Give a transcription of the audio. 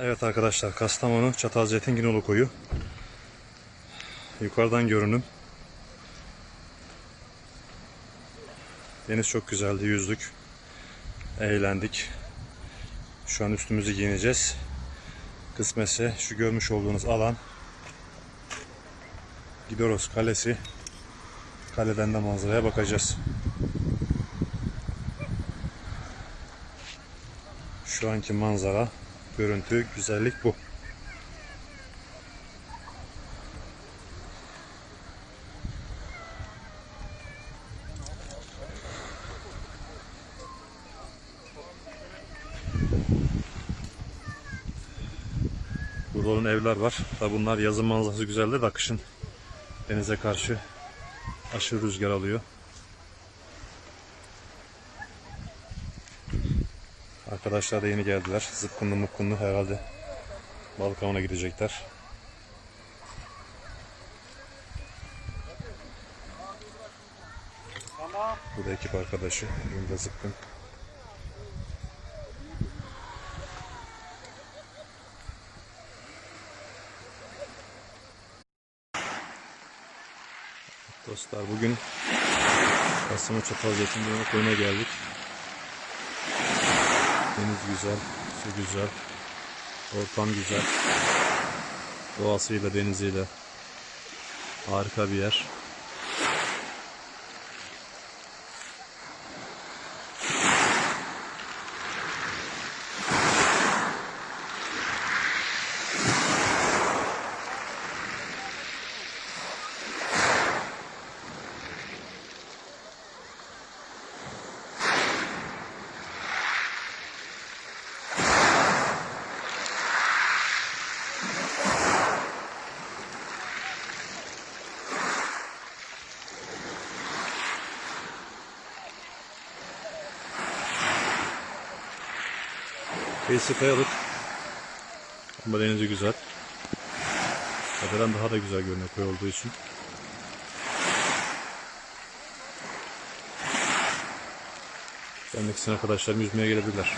Evet arkadaşlar Kastamonu Çatalzeytinginoğlu koyu. Yukarıdan görünüm. Deniz çok güzeldi yüzdük. Eğlendik. Şu an üstümüzü giyineceğiz. Kısmetse şu görmüş olduğunuz alan Gidoros Kalesi. Kaleden de manzaraya bakacağız. Şu anki manzara, görüntü, güzellik bu. Burada olan evler var. Tabi bunlar yazın manzarası güzeldir de kışın denize karşı aşırı rüzgar alıyor. Arkadaşlar da yeni geldiler. Zıpkınlı mıkkınlı herhalde balık avına gidecekler. Bu da ekip arkadaşı. Yılda zıpkın. Dostlar bugün Kastamonu Çatalzeytin'de koyuna geldik. Deniz güzel, su güzel, ortam güzel. Doğasıyla, deniziyle harika bir yer. Kıyısı kayalık. Ama denizi güzel. Tepeden daha da güzel görünüyor koy olduğu için. Gelmek isteyen arkadaşlarım yüzmeye gelebilirler.